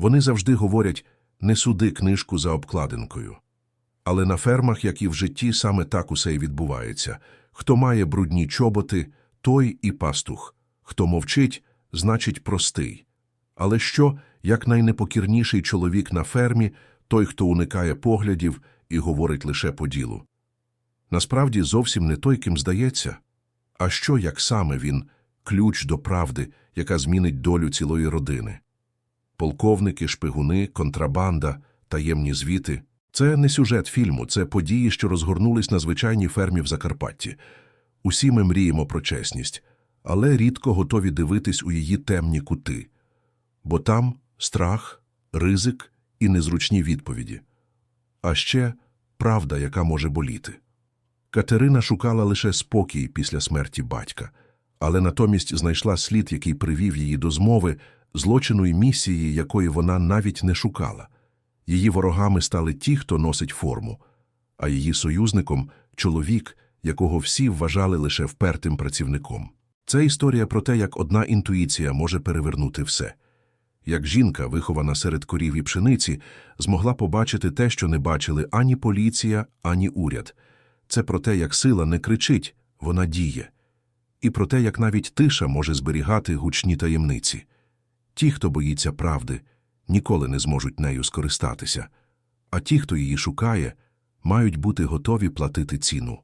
Вони завжди говорять не суди книжку за обкладинкою. Але на фермах, як і в житті, саме так усе й відбувається. Хто має брудні чоботи, той і пастух. Хто мовчить, значить простий. Але що, як найнепокірніший чоловік на фермі, той, хто уникає поглядів і говорить лише по ділу? Насправді зовсім не той, ким здається. А що, як саме він – ключ до правди, яка змінить долю цілої родини? Полковники, шпигуни, контрабанда, таємні звіти – це не сюжет фільму, це події, що розгорнулись на звичайній фермі в Закарпатті. Усі ми мріємо про чесність, але рідко готові дивитись у її темні кути. Бо там страх, ризик і незручні відповіді. А ще правда, яка може боліти. Катерина шукала лише спокій після смерті батька, але натомість знайшла слід, який привів її до змови, злочину і місії, якої вона навіть не шукала. Її ворогами стали ті, хто носить форму, а її союзником – чоловік, якого всі вважали лише впертим працівником. Це історія про те, як одна інтуїція може перевернути все. Як жінка, вихована серед корів і пшениці, змогла побачити те, що не бачили ані поліція, ані уряд. Це про те, як сила не кричить, вона діє. І про те, як навіть тиша може зберігати гучні таємниці. Ті, хто боїться правди, ніколи не зможуть нею скористатися, а ті, хто її шукає, мають бути готові платити ціну.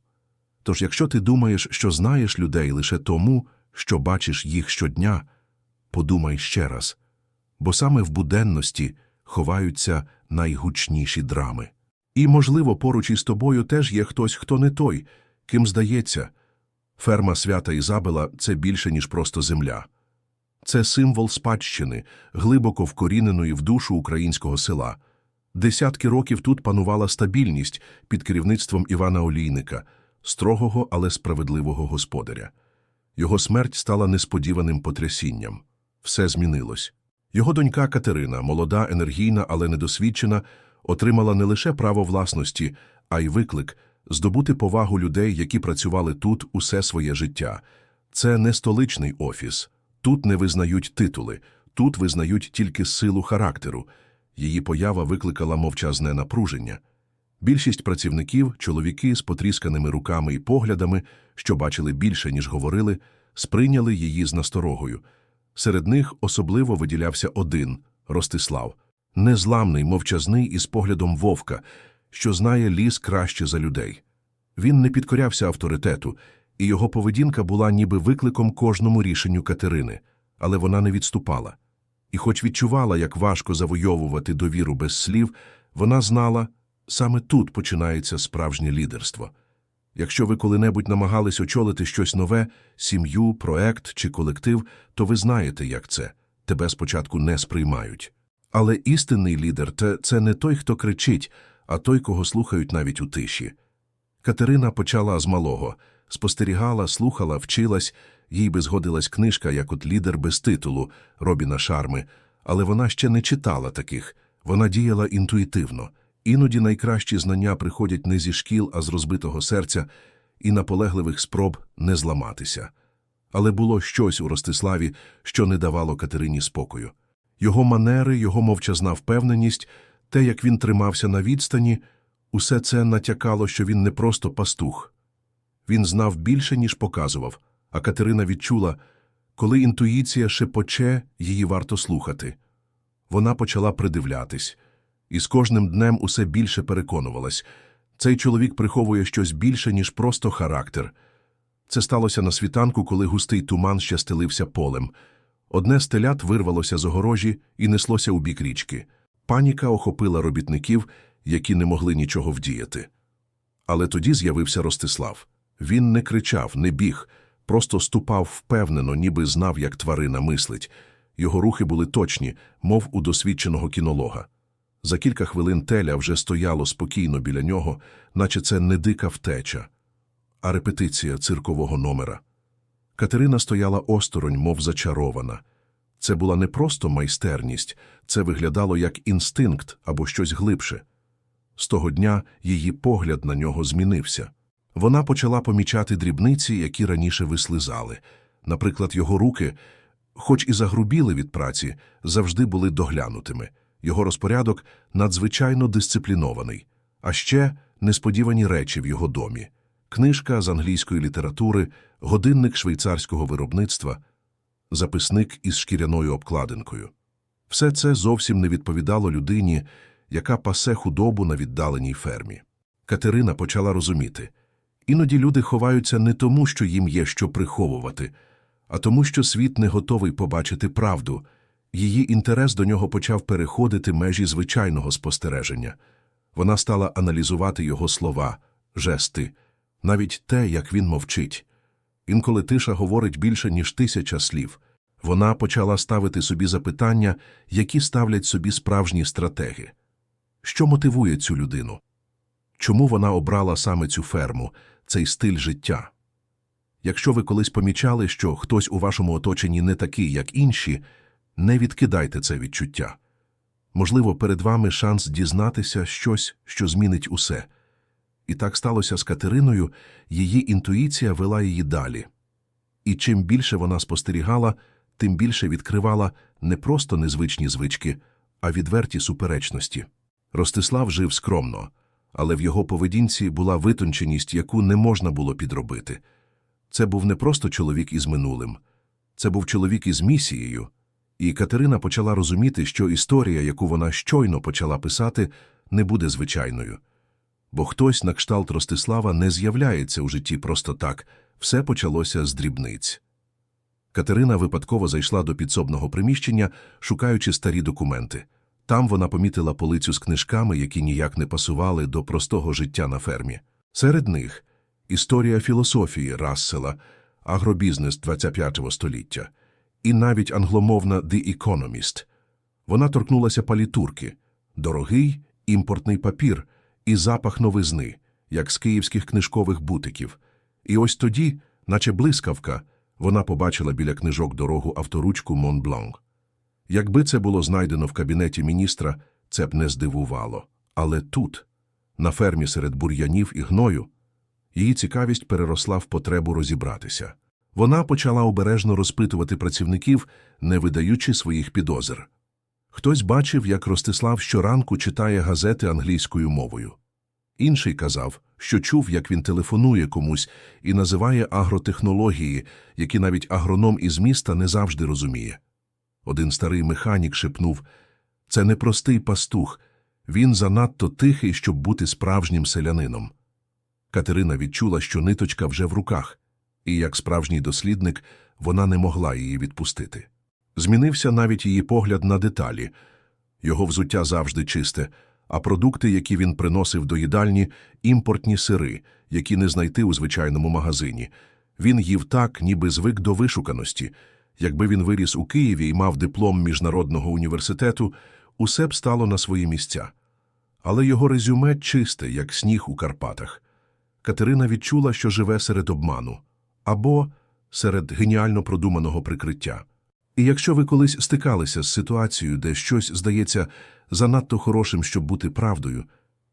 Тож, якщо ти думаєш, що знаєш людей лише тому, що бачиш їх щодня, подумай ще раз, бо саме в буденності ховаються найгучніші драми. І, можливо, поруч із тобою теж є хтось, хто не той, ким здається. Ферма свята Ізабела – це більше, ніж просто земля. Це символ спадщини, глибоко вкоріненої в душу українського села. Десятки років тут панувала стабільність під керівництвом Івана Олійника, строгого, але справедливого господаря. Його смерть стала несподіваним потрясінням. Все змінилось. Його донька Катерина, молода, енергійна, але недосвідчена, отримала не лише право власності, а й виклик здобути повагу людей, які працювали тут усе своє життя. Це не столичний офіс. Тут не визнають титули, тут визнають тільки силу характеру. Її поява викликала мовчазне напруження. Більшість працівників, чоловіки з потрісканими руками і поглядами, що бачили більше, ніж говорили, сприйняли її з насторогою. Серед них особливо виділявся один – Ростислав, незламний, мовчазний із поглядом вовка, що знає ліс краще за людей. Він не підкорявся авторитету, і його поведінка була ніби викликом кожному рішенню Катерини, але вона не відступала. І хоч відчувала, як важко завойовувати довіру без слів, вона знала, саме тут починається справжнє лідерство. Якщо ви коли-небудь намагались очолити щось нове, сім'ю, проект чи колектив, то ви знаєте, як це. Тебе спочатку не сприймають. Але істинний лідер – це не той, хто кричить, а той, кого слухають навіть у тиші. Катерина почала з малого. Спостерігала, слухала, вчилась, їй би згодилась книжка, як от лідер без титулу Робіна Шарми, але вона ще не читала таких, вона діяла інтуїтивно. Іноді найкращі знання приходять не зі шкіл, а з розбитого серця і наполегливих спроб не зламатися. Але було щось у Ростиславі, що не давало Катерині спокою. Його манери, його мовчазна впевненість, те, як він тримався на відстані, усе це натякало, що він не просто пастух. Він знав більше, ніж показував, а Катерина відчула, коли інтуїція шепоче, її варто слухати. Вона почала придивлятись, і з кожним днем усе більше переконувалась. Цей чоловік приховує щось більше, ніж просто характер. Це сталося на світанку, коли густий туман ще стелився полем. Одне з телят вирвалося з огорожі і неслося у бік річки. Паніка охопила робітників, які не могли нічого вдіяти. Але тоді з'явився Ростислав. Він не кричав, не біг, просто ступав впевнено, ніби знав, як тварина мислить. Його рухи були точні, мов у досвідченого кінолога. За кілька хвилин теля вже стояло спокійно біля нього, наче це не дика втеча, а репетиція циркового номера. Катерина стояла осторонь, мов зачарована. Це була не просто майстерність, це виглядало як інстинкт або щось глибше. З того дня її погляд на нього змінився. Вона почала помічати дрібниці, які раніше вислизали. Наприклад, його руки, хоч і загрубіли від праці, завжди були доглянутими. Його розпорядок надзвичайно дисциплінований, а ще несподівані речі в його домі. Книжка з англійської літератури, годинник швейцарського виробництва, записник із шкіряною обкладинкою. Все це зовсім не відповідало людині, яка пасе худобу на віддаленій фермі. Катерина почала розуміти. Іноді люди ховаються не тому, що їм є що приховувати, а тому, що світ не готовий побачити правду. Її інтерес до нього почав переходити межі звичайного спостереження. Вона стала аналізувати його слова, жести, навіть те, як він мовчить. Інколи тиша говорить більше, ніж тисяча слів. Вона почала ставити собі запитання, які ставлять собі справжні стратеги. Що мотивує цю людину? Чому вона обрала саме цю ферму, цей стиль життя? Якщо ви колись помічали, що хтось у вашому оточенні не такий, як інші, не відкидайте це відчуття. Можливо, перед вами шанс дізнатися щось, що змінить усе. І так сталося з Катериною, її інтуїція вела її далі. І чим більше вона спостерігала, тим більше відкривала не просто незвичні звички, а відверті суперечності. Ростислав жив скромно, але в його поведінці була витонченість, яку не можна було підробити. Це був не просто чоловік із минулим, це був чоловік із місією. І Катерина почала розуміти, що історія, яку вона щойно почала писати, не буде звичайною. Бо хтось на кшталт Ростислава не з'являється у житті просто так, все почалося з дрібниць. Катерина випадково зайшла до підсобного приміщення, шукаючи старі документи. Там вона помітила полицю з книжками, які ніяк не пасували до простого життя на фермі. Серед них історія філософії Рассела, агробізнес 25 століття і навіть англомовна The Economist. Вона торкнулася палітурки, дорогий імпортний папір і запах новизни, як з київських книжкових бутиків. І ось тоді, наче блискавка, вона побачила біля книжок дорогу авторучку Монбланк. Якби це було знайдено в кабінеті міністра, це б не здивувало. Але тут, на фермі серед бур'янів і гною, її цікавість переросла в потребу розібратися. Вона почала обережно розпитувати працівників, не видаючи своїх підозр. Хтось бачив, як Ростислав щоранку читає газети англійською мовою. Інший казав, що чув, як він телефонує комусь і називає агротехнології, які навіть агроном із міста не завжди розуміє. Один старий механік шепнув це не простий пастух, він занадто тихий, щоб бути справжнім селянином. Катерина відчула, що ниточка вже в руках, і, як справжній дослідник, вона не могла її відпустити. Змінився навіть її погляд на деталі. Його взуття завжди чисте, а продукти, які він приносив до їдальні, імпортні сири, які не знайти у звичайному магазині. Він їв так, ніби звик до вишуканості. Якби він виріс у Києві і мав диплом міжнародного університету, усе б стало на свої місця. Але його резюме чисте, як сніг у Карпатах. Катерина відчула, що живе серед обману або серед геніально продуманого прикриття. І якщо ви колись стикалися з ситуацією, де щось здається занадто хорошим, щоб бути правдою,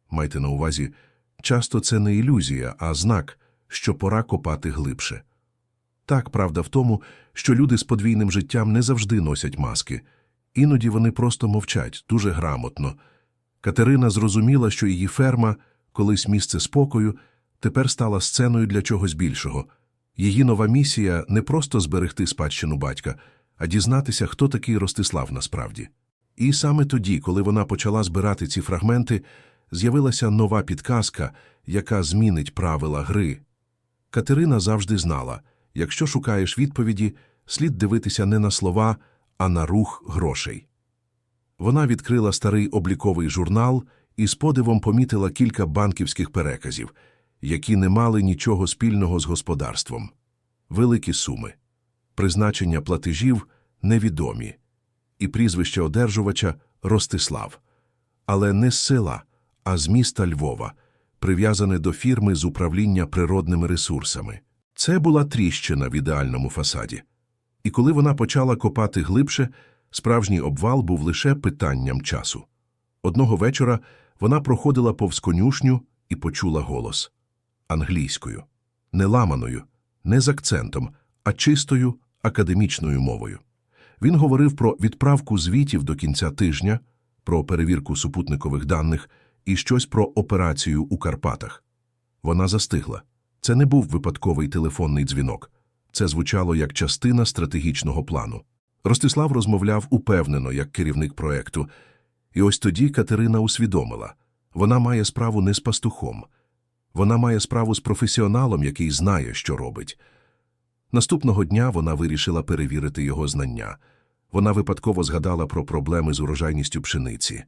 майте на увазі, часто це не ілюзія, а знак, що пора копати глибше. Так, правда в тому, що люди з подвійним життям не завжди носять маски, іноді вони просто мовчать дуже грамотно. Катерина зрозуміла, що її ферма, колись місце спокою, тепер стала сценою для чогось більшого. Її нова місія не просто зберегти спадщину батька, а дізнатися, хто такий Ростислав насправді. І саме тоді, коли вона почала збирати ці фрагменти, з'явилася нова підказка, яка змінить правила гри. Катерина завжди знала, якщо шукаєш відповіді, слід дивитися не на слова, а на рух грошей. Вона відкрила старий обліковий журнал і з подивом помітила кілька банківських переказів, які не мали нічого спільного з господарством. Великі суми. Призначення платежів невідомі. І прізвище одержувача Ростислав. Але не з села, а з міста Львова, прив'язане до фірми з управління природними ресурсами. Це була тріщина в ідеальному фасаді. І коли вона почала копати глибше, справжній обвал був лише питанням часу. Одного вечора вона проходила повз конюшню і почула голос англійською, не ламаною, не з акцентом, а чистою академічною мовою. Він говорив про відправку звітів до кінця тижня, про перевірку супутникових даних і щось про операцію у Карпатах. Вона застигла. Це не був випадковий телефонний дзвінок. Це звучало як частина стратегічного плану. Ростислав розмовляв упевнено, як керівник проекту. І ось тоді Катерина усвідомила – вона має справу не з пастухом. Вона має справу з професіоналом, який знає, що робить. Наступного дня вона вирішила перевірити його знання. Вона випадково згадала про проблеми з урожайністю пшениці.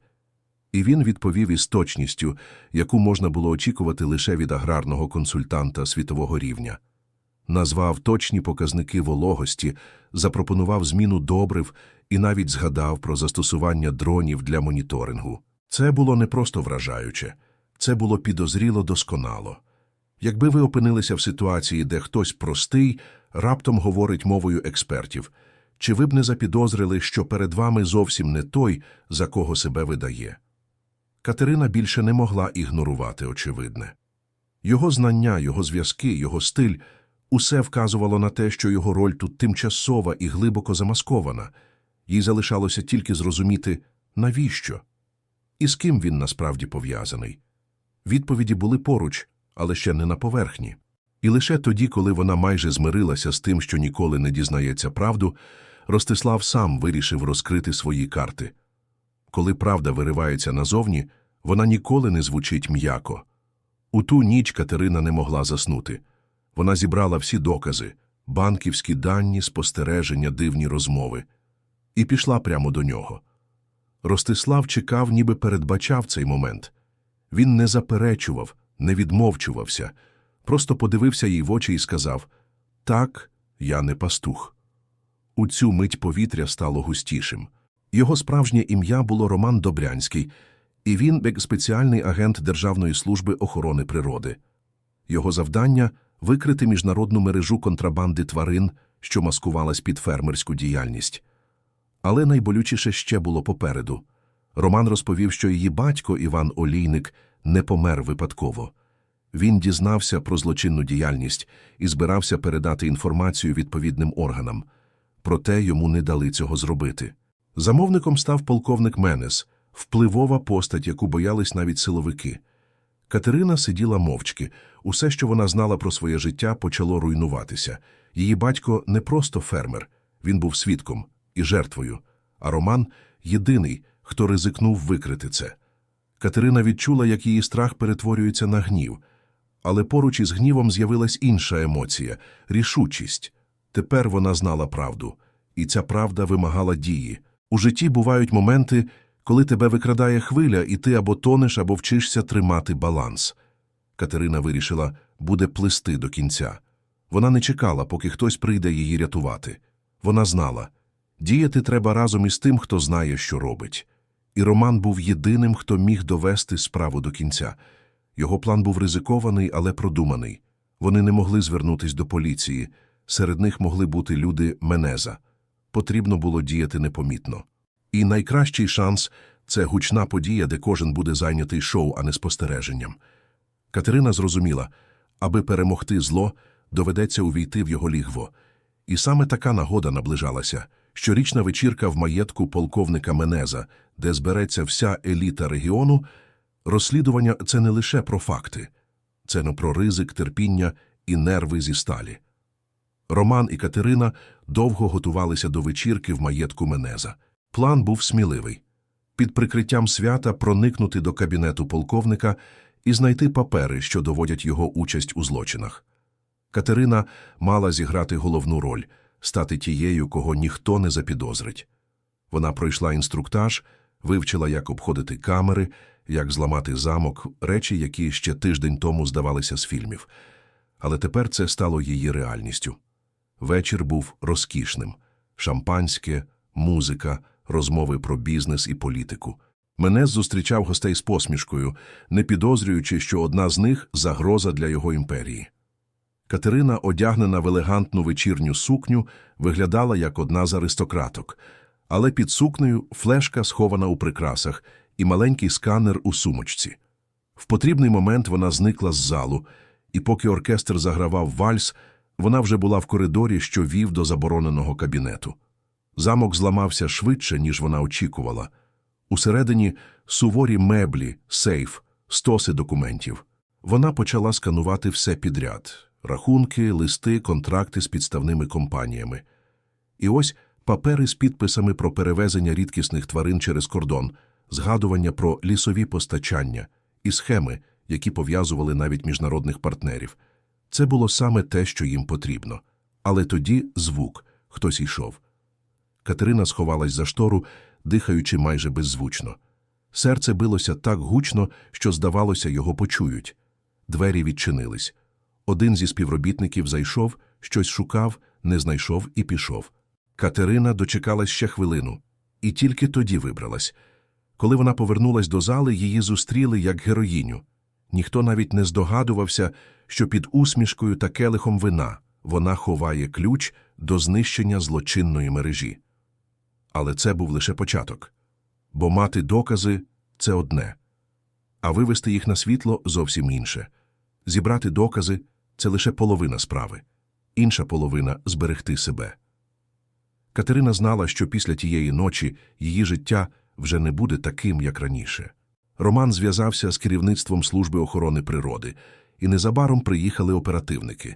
І він відповів із точністю, яку можна було очікувати лише від аграрного консультанта світового рівня. Назвав точні показники вологості, запропонував зміну добрив і навіть згадав про застосування дронів для моніторингу. Це було не просто вражаюче, це було підозріло досконало. Якби ви опинилися в ситуації, де хтось простий раптом говорить мовою експертів, чи ви б не запідозрили, що перед вами зовсім не той, за кого себе видає? Катерина більше не могла ігнорувати очевидне. Його знання, його зв'язки, його стиль – усе вказувало на те, що його роль тут тимчасова і глибоко замаскована. Їй залишалося тільки зрозуміти, навіщо? І з ким він насправді пов'язаний. Відповіді були поруч, але ще не на поверхні. І лише тоді, коли вона майже змирилася з тим, що ніколи не дізнається правду, Ростислав сам вирішив розкрити свої карти. Коли правда виривається назовні, вона ніколи не звучить м'яко. У ту ніч Катерина не могла заснути. Вона зібрала всі докази – банківські дані, спостереження, дивні розмови. І пішла прямо до нього. Ростислав чекав, ніби передбачав цей момент. Він не заперечував, не відмовчувався, просто подивився їй в очі і сказав «Так, я не пастух». У цю мить повітря стало густішим. Його справжнє ім'я було Роман Добрянський, і він як спеціальний агент Державної служби охорони природи. Його завдання – викрити міжнародну мережу контрабанди тварин, що маскувалась під фермерську діяльність. Але найболючіше ще було попереду. Роман розповів, що її батько Іван Олійник не помер випадково. Він дізнався про злочинну діяльність і збирався передати інформацію відповідним органам. Проте йому не дали цього зробити. Замовником став полковник Менес, впливова постать, яку боялись навіть силовики. Катерина сиділа мовчки. Усе, що вона знала про своє життя, почало руйнуватися. Її батько не просто фермер, він був свідком і жертвою, а Роман – єдиний, хто ризикнув викрити це. Катерина відчула, як її страх перетворюється на гнів. Але поруч із гнівом з'явилась інша емоція – рішучість. Тепер вона знала правду, і ця правда вимагала дії. У житті бувають моменти, коли тебе викрадає хвиля, і ти або тонеш, або вчишся тримати баланс. Катерина вирішила, буде плисти до кінця. Вона не чекала, поки хтось прийде її рятувати. Вона знала, діяти треба разом із тим, хто знає, що робить. І Роман був єдиним, хто міг довести справу до кінця. Його план був ризикований, але продуманий. Вони не могли звернутись до поліції. Серед них могли бути люди Менеза. Потрібно було діяти непомітно. І найкращий шанс – це гучна подія, де кожен буде зайнятий шоу, а не спостереженням. Катерина зрозуміла, аби перемогти зло, доведеться увійти в його лігво. І саме така нагода наближалася – щорічна вечірка в маєтку полковника Менеза, де збереться вся еліта регіону. Розслідування – це не лише про факти. Це не про ризик, терпіння і нерви зі сталі. Роман і Катерина довго готувалися до вечірки в маєтку Менеза. План був сміливий. Під прикриттям свята проникнути до кабінету полковника і знайти папери, що доводять його участь у злочинах. Катерина мала зіграти головну роль – стати тією, кого ніхто не запідозрить. Вона пройшла інструктаж, вивчила, як обходити камери, як зламати замок, речі, які ще тиждень тому здавалися з фільмів. Але тепер це стало її реальністю. Вечір був розкішним. Шампанське, музика, розмови про бізнес і політику. Мене зустрічав гостей з посмішкою, не підозрюючи, що одна з них – загроза для його імперії. Катерина, одягнена в елегантну вечірню сукню, виглядала як одна з аристократок, але під сукнею флешка схована у прикрасах і маленький сканер у сумочці. В потрібний момент вона зникла з залу, і поки оркестр загравав вальс, вона вже була в коридорі, що вів до забороненого кабінету. Замок зламався швидше, ніж вона очікувала. Усередині суворі меблі, сейф, стоси документів. Вона почала сканувати все підряд – рахунки, листи, контракти з підставними компаніями. І ось папери з підписами про перевезення рідкісних тварин через кордон, згадування про лісові постачання і схеми, які пов'язували навіть міжнародних партнерів. Це було саме те, що їм потрібно. Але тоді звук, хтось йшов. Катерина сховалась за штору, дихаючи майже беззвучно. Серце билося так гучно, що, здавалося, його почують. Двері відчинились. Один зі співробітників зайшов, щось шукав, не знайшов і пішов. Катерина дочекалась ще хвилину, і тільки тоді вибралась. Коли вона повернулась до зали, її зустріли як героїню. Ніхто навіть не здогадувався, що під усмішкою та келихом вина вона ховає ключ до знищення злочинної мережі. Але це був лише початок. Бо мати докази це одне, а вивести їх на світло зовсім інше. Зібрати докази це лише половина справи, інша половина зберегти себе. Катерина знала, що після тієї ночі її життя вже не буде таким, як раніше. Роман зв'язався з керівництвом служби охорони природи, і незабаром приїхали оперативники.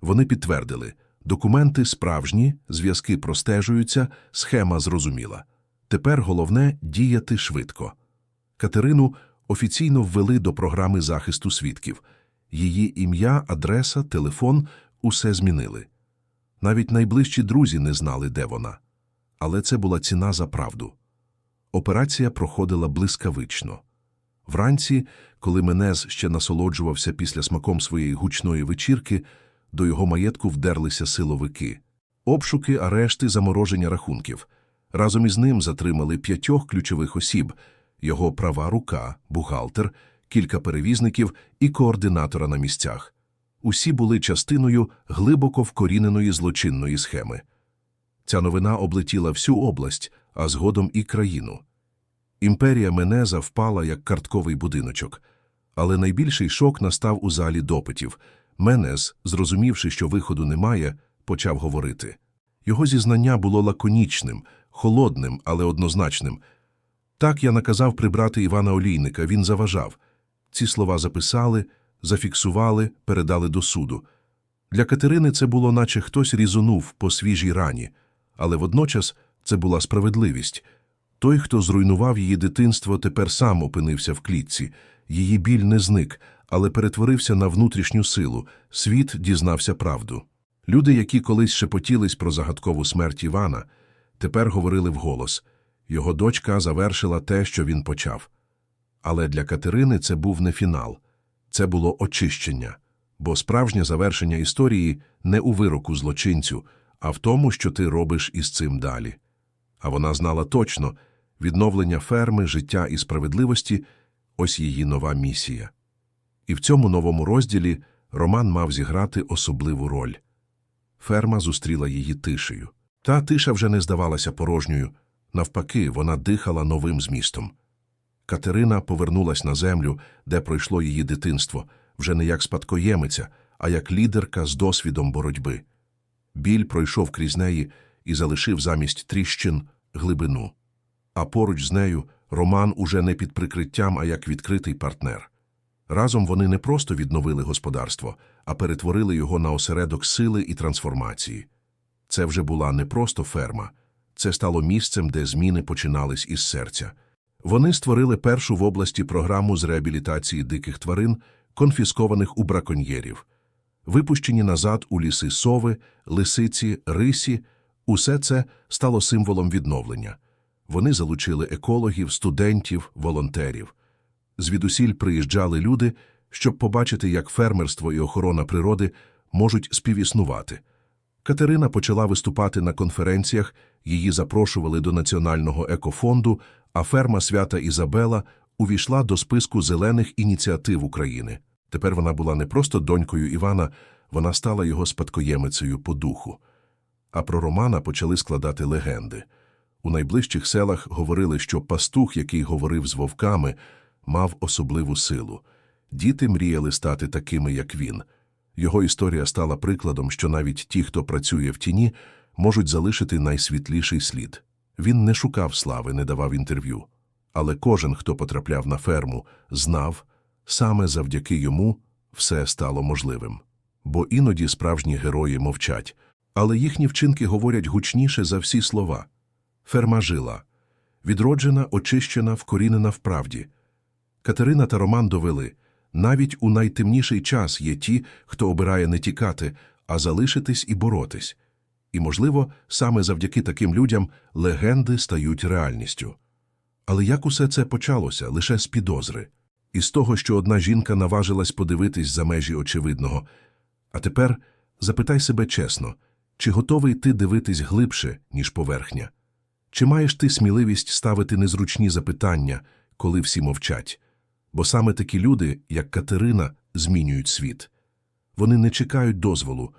Вони підтвердили, документи справжні, зв'язки простежуються, схема зрозуміла. Тепер головне діяти швидко. Катерину офіційно ввели до програми захисту свідків. Її ім'я, адреса, телефон усе змінили. Навіть найближчі друзі не знали, де вона. Але це була ціна за правду. Операція проходила блискавично. Вранці, коли Менез ще насолоджувався після смаком своєї гучної вечірки, до його маєтку вдерлися силовики. Обшуки, арешти, замороження рахунків. Разом із ним затримали п'ятьох ключових осіб – його права рука, бухгалтер, кілька перевізників і координатора на місцях. Усі були частиною глибоко вкоріненої злочинної схеми. Ця новина облетіла всю область, а згодом і країну. Імперія Менеза впала як картковий будиночок. Але найбільший шок настав у залі допитів. Менез, зрозумівши, що виходу немає, почав говорити. Його зізнання було лаконічним, холодним, але однозначним. Так я наказав прибрати Івана Олійника, він заважав. Ці слова записали, зафіксували, передали до суду. Для Катерини це було, наче хтось різонув по свіжій рані, але водночас це була справедливість. Той, хто зруйнував її дитинство, тепер сам опинився в клітці. Її біль не зник, але перетворився на внутрішню силу. Світ дізнався правду. Люди, які колись шепотілись про загадкову смерть Івана, тепер говорили вголос. Його дочка завершила те, що він почав. Але для Катерини це був не фінал. Це було очищення. Бо справжнє завершення історії не у вироку злочинцю, а в тому, що ти робиш із цим далі. А вона знала точно відновлення ферми, життя і справедливості ось її нова місія. І в цьому новому розділі Роман мав зіграти особливу роль. Ферма зустріла її тишею. Та тиша вже не здавалася порожньою, навпаки, вона дихала новим змістом. Катерина повернулась на землю, де пройшло її дитинство, вже не як спадкоємиця, а як лідерка з досвідом боротьби. Біль пройшов крізь неї і залишив замість тріщин глибину. А поруч з нею Роман уже не під прикриттям, а як відкритий партнер. Разом вони не просто відновили господарство, а перетворили його на осередок сили і трансформації. Це вже була не просто ферма, це стало місцем, де зміни починались із серця. Вони створили першу в області програму з реабілітації диких тварин, конфіскованих у браконьєрів. Випущені назад у ліси сови, лисиці, рисі, усе це стало символом відновлення. Вони залучили екологів, студентів, волонтерів. Звідусіль приїжджали люди, щоб побачити, як фермерство і охорона природи можуть співіснувати. Катерина почала виступати на конференціях, її запрошували до Національного екофонду, а ферма Свята Ізабела увійшла до списку зелених ініціатив України. Тепер вона була не просто донькою Івана, вона стала його спадкоємицею по духу. А про Романа почали складати легенди. У найближчих селах говорили, що пастух, який говорив з вовками, мав особливу силу. Діти мріяли стати такими, як він. Його історія стала прикладом, що навіть ті, хто працює в тіні, можуть залишити найсвітліший слід. Він не шукав слави, не давав інтерв'ю, Але кожен, хто потрапляв на ферму, знав, саме завдяки йому все стало можливим. Бо іноді справжні герої мовчать, але їхні вчинки говорять гучніше за всі слова. Ферма жила. Відроджена, очищена, вкорінена в правді. Катерина та Роман довели, навіть у найтемніший час є ті, хто обирає не тікати, а залишитись і боротись. І, можливо, саме завдяки таким людям легенди стають реальністю. Але як усе це почалося лише з підозри? Із того, що одна жінка наважилась подивитись за межі очевидного. А тепер запитай себе чесно, чи готовий ти дивитись глибше, ніж поверхня? Чи маєш ти сміливість ставити незручні запитання, коли всі мовчать? Бо саме такі люди, як Катерина, змінюють світ. Вони не чекають дозволу,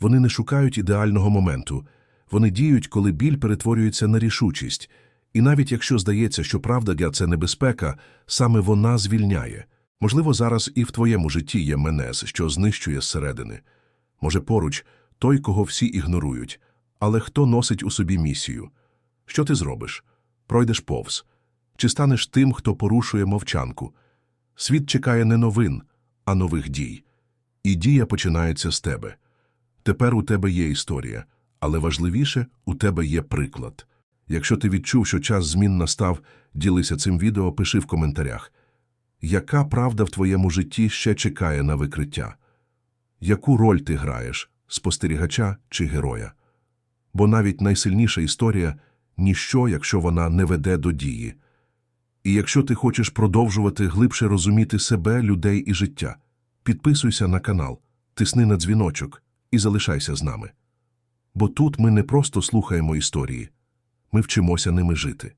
вони не шукають ідеального моменту, вони діють, коли біль перетворюється на рішучість. І навіть якщо здається, що правда для це небезпека, саме вона звільняє. Можливо, зараз і в твоєму житті є менез, що знищує зсередини. Може, поруч той, кого всі ігнорують, але хто носить у собі місію? Що ти зробиш? Пройдеш повз? Чи станеш тим, хто порушує мовчанку? Світ чекає не новин, а нових дій. І дія починається з тебе. Тепер у тебе є історія, але важливіше у тебе є приклад. Якщо ти відчув, що час змін настав, ділися цим відео, пиши в коментарях. Яка правда в твоєму житті ще чекає на викриття? Яку роль ти граєш спостерігача чи героя? Бо навіть найсильніша історія ніщо, якщо вона не веде до дії. І якщо ти хочеш продовжувати глибше розуміти себе, людей і життя, підписуйся на канал, тисни на дзвіночок і залишайся з нами. Бо тут ми не просто слухаємо історії, ми вчимося ними жити.